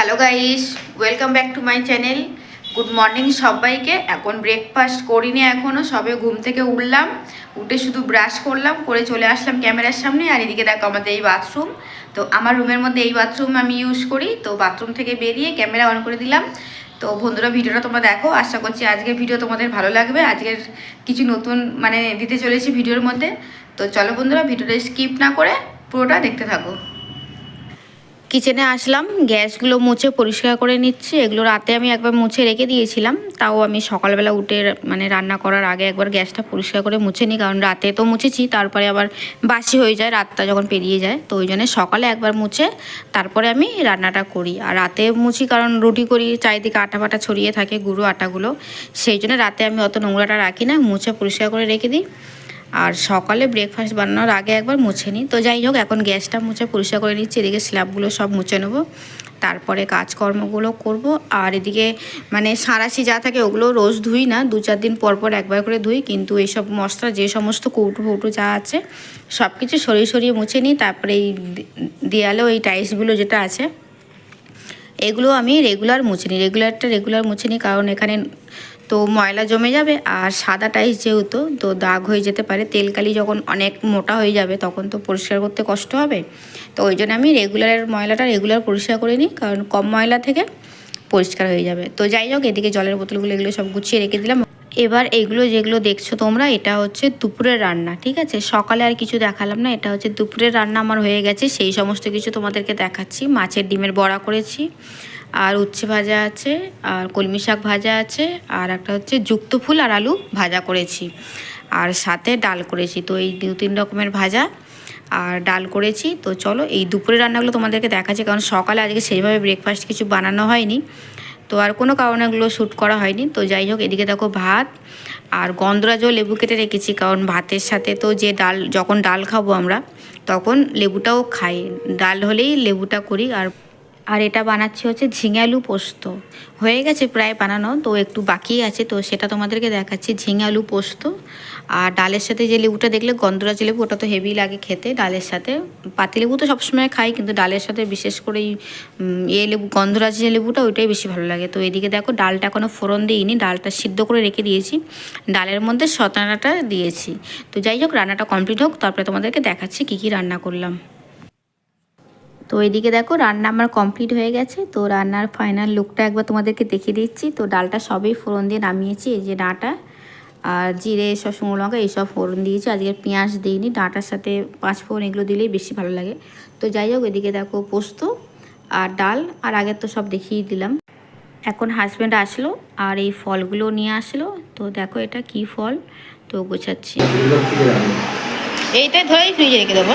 Hello guys welcome back to my channel good morning সবাইকে। এখন breakfast করিনি এখনও সবে ঘুম থেকে উঠলাম। উঠে শুধু ব্রাশ করলাম, করে চলে আসলাম ক্যামেরার সামনে। আর এদিকে দেখো আমাদের এই বাথরুম তো আমার রুমের মধ্যে এই বাথরুম আমি ইউজ করি। তো বাথরুম থেকে বেরিয়ে ক্যামেরা অন করে দিলাম। তো বন্ধুরা, ভিডিওটা তোমরা দেখো। আশা করছি আজকের ভিডিও তোমাদের ভালো লাগবে। আজকের কিছু নতুন মানে দিতে চলেছি ভিডিওর মধ্যে। তো চলো বন্ধুরা ভিডিওটা স্কিপ না করে পুরোটা দেখতে থাকো। কিচেনে আসলাম, গ্যাসগুলো মুছে পরিষ্কার করে নিচ্ছি। এগুলো রাতে আমি একবার মুছে রেখে দিয়েছিলাম। তাও আমি সকালবেলা উঠে মানে রান্না করার আগে একবার গ্যাসটা পরিষ্কার করে মুছে নিই, কারণ রাতে তো মুছেছি, তারপরে আবার বাসি হয়ে যায়, রাতটা যখন পেরিয়ে যায়। তো ওই জন্য সকালে একবার মুছে, তারপরে আমি রান্নাটা করি। আর রাতে মুছি কারণ রুটি করি, চারিদিকে আটা ফাটা ছড়িয়ে থাকে, গুঁড়ো আটাগুলো। সেই জন্য রাতে আমি অত নোংরাটা রাখি না, মুছে পরিষ্কার করে রেখে দিই। আর সকালে ব্রেকফাস্ট বানানোর আগে একবার মুছে নিই। তো যাই হোক, এখন গ্যাসটা মুছে পরিষ্কার করে নিচ্ছি। এদিকে স্ল্যাবগুলো সব মুছে নেব। তারপরে কাজকর্মগুলো করব। আর এদিকে মানে সাঁড়াশি যা থাকে ওগুলো রোজ ধুই না, দু চার দিন পর পর একবার করে ধুই। কিন্তু এইসব মশলা, যে সমস্ত কৌটো ফৌটো যা আছে সব কিছু সরিয়ে সরিয়ে মুছে নিই। তারপরে এই দেয়ালেও এই টাইলসগুলো যেটা আছে, এগুলো আমি রেগুলার মুছে নিই। রেগুলারটা রেগুলার মুছে নিই। কারণ এখানে তো ময়লা জমে যাবে আর সাদা টাইস যেহেতু, তো দাগ হয়ে যেতে পারে। তেলকালি যখন অনেক মোটা হয়ে যাবে, তখন তো পরিষ্কার করতে কষ্ট হবে। তো ওই জন্য আমি রেগুলারের ময়লাটা রেগুলার পরিষ্কার করে নিই, কারণ কম ময়লা থেকে পরিষ্কার হয়ে যাবে। তো যাই হোক, এদিকে জলের বোতলগুলো এগুলো সব গুছিয়ে রেখে দিলাম। এবার এগুলো যেগুলো দেখছ তোমরা, এটা হচ্ছে দুপুরের রান্না, ঠিক আছে? সকালে আর কিছু দেখালাম না, এটা হচ্ছে দুপুরের রান্না আমার হয়ে গেছে। সেই সমস্ত কিছু তোমাদেরকে দেখাচ্ছি। মাছের ডিমের বড়া করেছি আর উচ্ছে ভাজা আছে, আর কলমি শাক ভাজা আছে, আর একটা হচ্ছে যুক্ত ফুল আর আলু ভাজা করেছি। আর সাথে ডাল করেছি, তো এই দু তিন রকমের ভাজা। আর ডাল করেছি, তো চলো এই দুপুরের রান্নাগুলো তোমাদেরকে দেখাচ্ছি, কারণ সকালে আজকে সেইভাবে ব্রেকফাস্ট কিছু বানানো হয়নি। তো আর কোনো কারণে এগুলো শ্যুট করা হয়নি। তো যাই হোক, এদিকে দেখো ভাত আর গন্ধরাজও লেবু কেটে রেখেছি, কারণ ভাতের সাথে তো যে ডাল, যখন ডাল খাব আমরা, তখন লেবুটাও খাই। ডাল হলেই লেবুটা করি, আর আর এটা বানাচ্ছি হচ্ছে ঝিঙে আলু পোস্ত। হয়ে গেছে প্রায় বানানো, তো একটু বাকি আছে, তো সেটা তোমাদেরকে দেখাচ্ছি। ঝিঙে আলু পোস্ত আর ডালের সাথে যে লেবুটা দেখলে গন্ধরাজ লেবু, ওটা তো হেভি লাগে খেতে ডালের সাথে। পাতিলেবু তো সবসময় খাই, কিন্তু ডালের সাথে বিশেষ করে এই লেবু, গন্ধরাজ যে লেবুটা, ওইটাই বেশি ভালো লাগে। তো এদিকে দেখো ডালটা এখনও ফোড়ন দিইনি, ডালটা সিদ্ধ করে রেখে দিয়েছি। ডালের মধ্যে শতানাটা দিয়েছি। তো যাই হোক, রান্নাটা কমপ্লিট হোক, তারপরে তোমাদেরকে দেখাচ্ছি কী কী রান্না করলাম। তো এদিকে দেখো রান্না আমার কমপ্লিট হয়ে গেছে। তো রান্নার ফাইনাল লুকটা একবার তোমাদেরকে দেখিয়ে দিচ্ছি। তো ডালটা সবই ফোড়ন দিয়ে নামিয়েছি এই যে ডাঁটা আর জিরে সব শুকনো লঙ্কা এইসব ফোড়ন দিয়েছি। আজকে পেঁয়াজ দিইনি ডাঁটার সাথে পাঁচ ফোড়ন এগুলো দিলেই বেশি ভালো লাগে। তো যাই হোক এদিকে দেখো পোস্ত আর ডাল আর আগের তো সব দেখিয়ে দিলাম। এখন হাজব্যান্ড আসলো আর এই ফলগুলো নিয়ে আসলো। তো দেখো এটা কি ফল? তো গোছাচ্ছি। এইটাই ধরেই ফ্রিজে রেখে দেবো।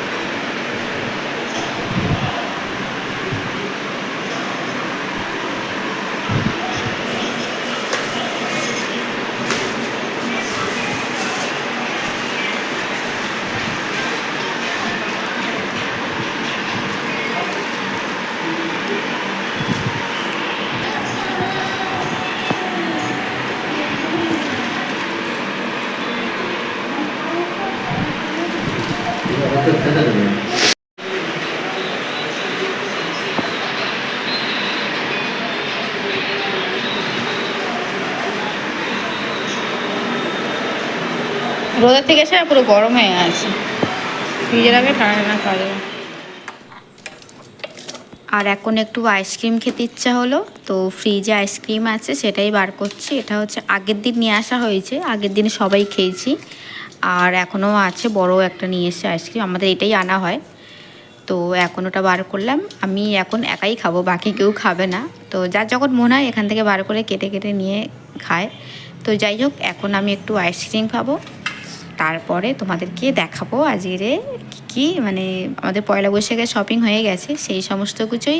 রোদের থেকে এসে পুরো গরম হয়ে আছে ফ্রিজে রাখে ঠান্ডা ঠান্ডা খাওয়া যাবে আর এখন একটু আইসক্রিম খেতে ইচ্ছা হলো, তো ফ্রিজে আইসক্রিম আছে, সেটাই বার করছি। এটা হচ্ছে আগের দিন নিয়ে আসা হয়েছে, আগের দিন সবাই খেয়েছি। আর এখনও আছে বড় একটা নিয়ে এসে আইসক্রিম, আমাদের এটাই আনা হয়। তো এখন ওটা বার করলাম। আমি এখন একাই খাব, বাকি কেউ খাবে না। তো যার যখন মনে হয় এখান থেকে বার করে কেটে কেটে নিয়ে খায়। তো যাই হোক, এখন আমি একটু আইসক্রিম খাব। তারপরে তোমাদেরকে দেখাবো আজকে কী কী মানে আমাদের পয়লা বৈশাখে শপিং হয়ে গেছে, সেই সমস্ত কিছুই,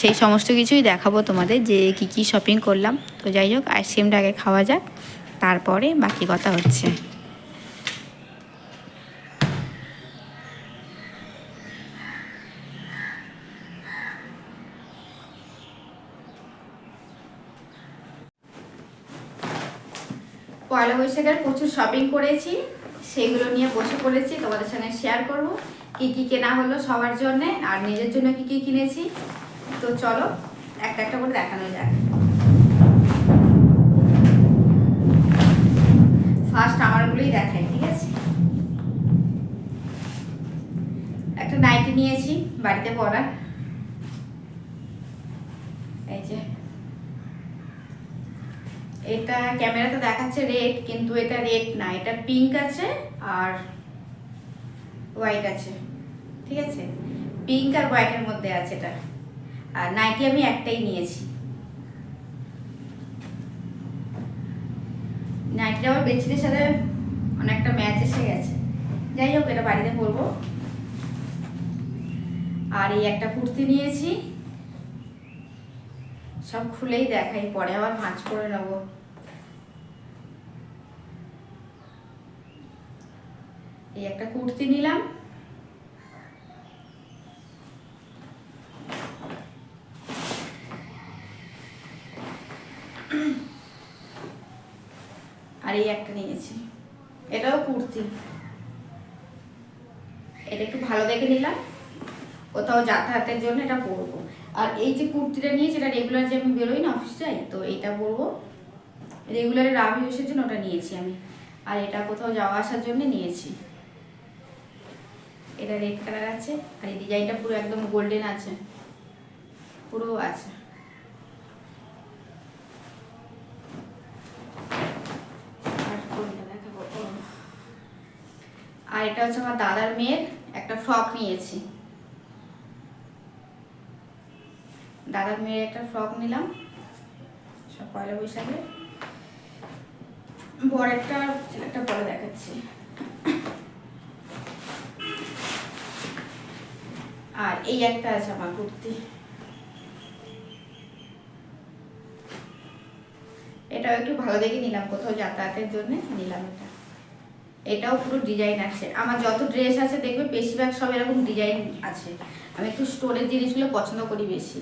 সেই সমস্ত কিছুই দেখাবো তোমাদের যে কি কি শপিং করলাম। তো যাই হোক আইসক্রিমটা আগে খাওয়া যাক, তারপরে বাকি কথা হচ্ছে। পয়লা বৈশাখের প্রচুর শপিং করেছি, সেগুলো নিয়ে বসে পড়েছি, তোমাদের সঙ্গে শেয়ার করব, কি কি কেনা হলো সবার জন্য, আর নিজের জন্য কি কি কিনেছি। তো চলো, একটা একটা করে দেখানো যাক। ফার্স্ট আমারগুলোই দেখাই, ঠিক আছে? একটা নাইটি নিয়েছি, বাড়িতে পরার এই যে এটা ক্যামেরাতে দেখাচ্ছে রেড কিন্তু এটা রেড না, এটা পিঙ্ক আছে আর হোয়াইট আছে। ঠিক আছে? পিঙ্ক আর হোয়াইটের মধ্যে আছে এটা। আর নাইটি আমি একটাই নিয়েছি। নাইটিটা আমার বেডশিটের সাথে অনেকটা ম্যাচ এসে গেছে। যাই হোক, এটা বাড়িতে পরবো আর এই একটা কুর্তি নিয়েছি। সব খুলেই দেখাই, পরে আবার ভাঁজ করে নেব। এই একটা কুর্তি নিলাম। আর এই একটা নিয়েছি। এটাও কুর্তি। এটা একটু ভালো দেখে নিলাম। কোথাও যাতায়াতের জন্য এটা পরবো। আর এই যে কুর্তিটা নিয়েছি, এটা রেগুলার যে আমি বেরোই না অফিস যাই, তো এটা পরবো। রেগুলারের রাবি জন্য ওটা নিয়েছি আমি। আর এটা কোথাও যাওয়া আসার জন্য নিয়েছি। এটা রেড কালার আছে, আর এই ডিজাইনটা পুরো একদম গোল্ডেন আছে। পুরো আছে। আর এটা হচ্ছে আমার দাদার মেয়ের একটা ফ্রক নিয়েছি। দাদার মেয়ের একটা ফ্রক নিলাম, সব পয়লা বৈশাখে। বড় একটা একটা পরে দেখাচ্ছি। এই একটা আছে আমার কুর্তি। এটাও একটু ভালো দেখে নিলাম, কোথাও যাতায়াতের জন্য নিলাম এটা। এটাও পুরো ডিজাইন আছে। আমার যত ড্রেস আছে, দেখবে বেশিরভাগ সব এরকম ডিজাইন আছে। আমি একটু স্টোনের জিনিসগুলো পছন্দ করি বেশি।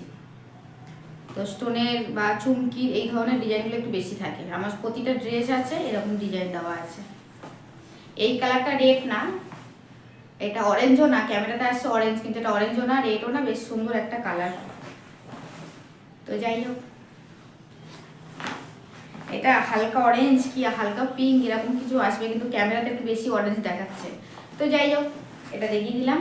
তো স্টোনের বা চুমকির এই ধরনের ডিজাইনগুলো একটু বেশি থাকে। আমার প্রতিটা ড্রেস আছে, এরকম ডিজাইন দেওয়া আছে। এই কালারটা রেড না। এটা অরেঞ্জও না ক্যামেরাতে আসছে অরেঞ্জ কিন্তু এটা অরেঞ্জও না রেডও না, বেশ সুন্দর একটা কালার তো যাই হোক। এটা হালকা অরেঞ্জ কি, হালকা পিঙ্ক এরকম কিছু আসবে, কিন্তু ক্যামেরাতে একটু বেশি অরেঞ্জ দেখাচ্ছে। তো যাই হোক, এটা দেখিয়ে দিলাম।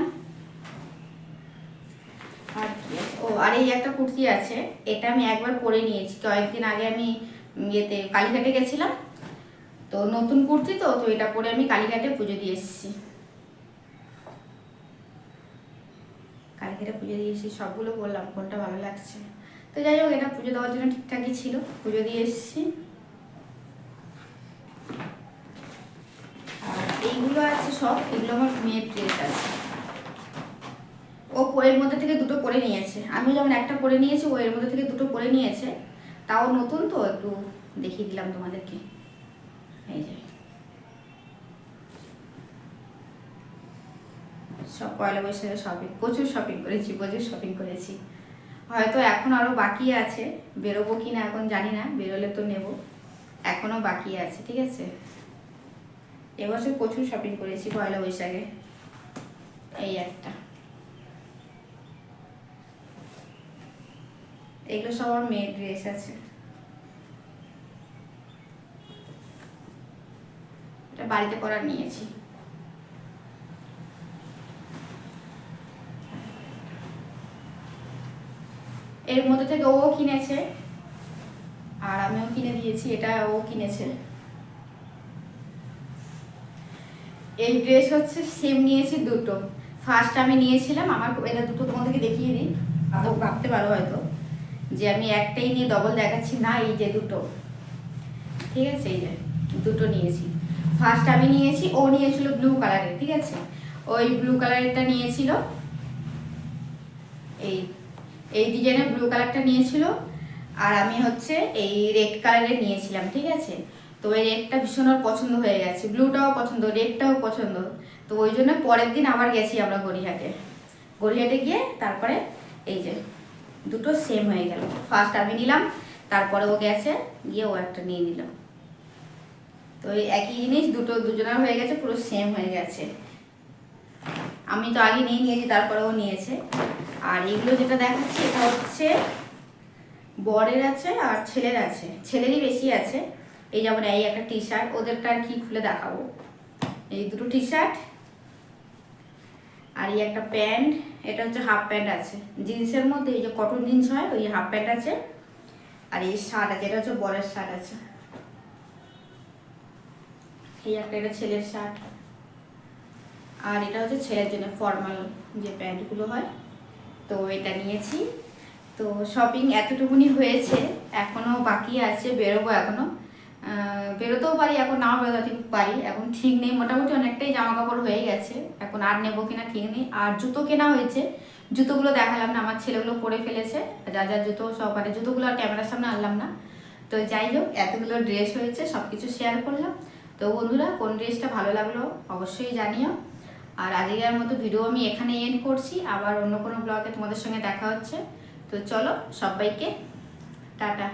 আর কি ও, আর এই একটা কুর্তি আছে, এটা আমি একবার পরে নিয়েছি। কয়েকদিন আগে আমি ইয়েতে কালীঘাটে গেছিলাম। তো নতুন কুর্তি তো তো এটা পরে আমি কালীঘাটে পুজো দিয়ে এসেছি। কালীঘাটে পুজো দিয়ে এসেছি সবগুলো বললাম কোনটা ভালো লাগছে? তো যাই হোক, এটা পুজো দেওয়ার জন্য ঠিকঠাকই ছিল। পুজো দিয়ে এসেছি। আর এইগুলো আছে সব, এগুলো আমার মেয়ের ড্রেস আছে। ও এর মধ্যে থেকে দুটো পরে নিয়েছে। আমি যেমন একটা পরে নিয়েছি, ও এর মধ্যে থেকে দুটো পরে নিয়েছে। তাও নতুন, তো একটু দেখিয়ে দিলাম তোমাদেরকে। এই যে। সব পয়লা বৈশাখে শপিং প্রচুর শপিং করেছি, প্রচুর শপিং করেছি। হয়তো এখন আরও বাকি আছে, বেরোবো কি না এখন জানি না, বেরোলে তো নেব। এখনও বাকি আছে, ঠিক আছে? এবছর প্রচুর শপিং করেছি পয়লা বৈশাখে। এই একটা। এগুলো সব আমার মেয়ের ড্রেস আছে। এটা বাড়িতে পরার নিয়েছি। এর মধ্যে থেকে ও কিনেছে। আর আমিও কিনে দিয়েছি, এটা ও কিনেছে। এই ড্রেস হচ্ছে সেম নিয়েছি দুটো। ফার্স্ট আমি নিয়েছিলাম, আমার এটা দুটো তোমাদেরকে দেখিয়ে দিই। আদৌ ভাবতে পারো হয়তো। যে আমি একটাই নিয়ে ডবল দেখাচ্ছি, না, এই যে দুটো। ঠিক আছে, এই যে দুটো নিয়েছি। ফার্স্ট আমি নিয়েছি, ও নিয়েছিল ব্লু কালারের ঠিক আছে? ওই ব্লু কালারেরটা নিয়েছিল। এই এই ডিজাইনের ব্লু কালারটা নিয়েছিল, আর আমি হচ্ছে এই রেড কালারের নিয়েছিলাম, ঠিক আছে? তো এই রেডটা ভীষণ ওর পছন্দ হয়ে গেছে ব্লুটাও পছন্দ রেডটাও পছন্দ। তো ওই জন্য পরের দিন আবার গেছি আমরা গড়িয়াহাটে। গড়িয়াহাটে গিয়ে তারপরে এই যে, দুটো সেম হয়ে গেল। ফার্স্ট আমি নিলাম, তারপরে ও গেছে, গিয়ে ও একটা নিয়ে নিলাম তো একই জিনিস, দুটো দুজনের হয়ে গেছে, পুরো সেম হয়ে গেছে। আমি তো আগে নিয়ে নিয়েছি তারপরে ও নিয়েছে। আর এগুলো যেটা দেখাচ্ছি, এটা হচ্ছে বরের আছে আর ছেলের আছে। ছেলেরই বেশি আছে। এই যেমন এই একটা টি শার্ট ওদেরটা আর কি খুলে দেখাবো। এই দুটো টি শার্ট আর এই একটা প্যান্ট, এটা হচ্ছে হাফ প্যান্ট আছে। জিন্সের মধ্যে এই যে কটন জিন্স হয়, ওই হাফ প্যান্ট আছে। আর এই শার্ট আছে, এটা হচ্ছে বরের শার্ট আছে। এই একটা, এটা ছেলের শার্ট। আর এটা হচ্ছে ছেলের জন্য ফর্মাল যে প্যান্টগুলো হয়, তো এটা নিয়েছি। তো শপিং এতটুকুনি হয়েছে এখনও বাকি আছে, বেরোবো এখনও বেরোতেও পারি, এখন নাও বেরোতে পারি, এখন ঠিক নেই, মোটামুটি অনেকটাই জামা কাপড় হয়ে গেছে। এখন আর নেব কিনা ঠিক নেই। আর জুতো কেনা হয়েছে, জুতোগুলো দেখালাম না, আমার ছেলেগুলো পরে ফেলেছে। যা যা জুতো সব মানে জুতোগুলো আর ক্যামেরার সামনে আনলাম না। তো যাই হোক, এতগুলো ড্রেস হয়েছে সব কিছু শেয়ার করলাম। তো বন্ধুরা, কোন ড্রেসটা ভালো লাগল অবশ্যই জানিও। আর আজকের মতো ভিডিও আমি এখানে এন্ড করছি। আবার অন্য কোনো ব্লগে তোমাদের সঙ্গে দেখা হচ্ছে। তো চলো, সবাইকে টাটা।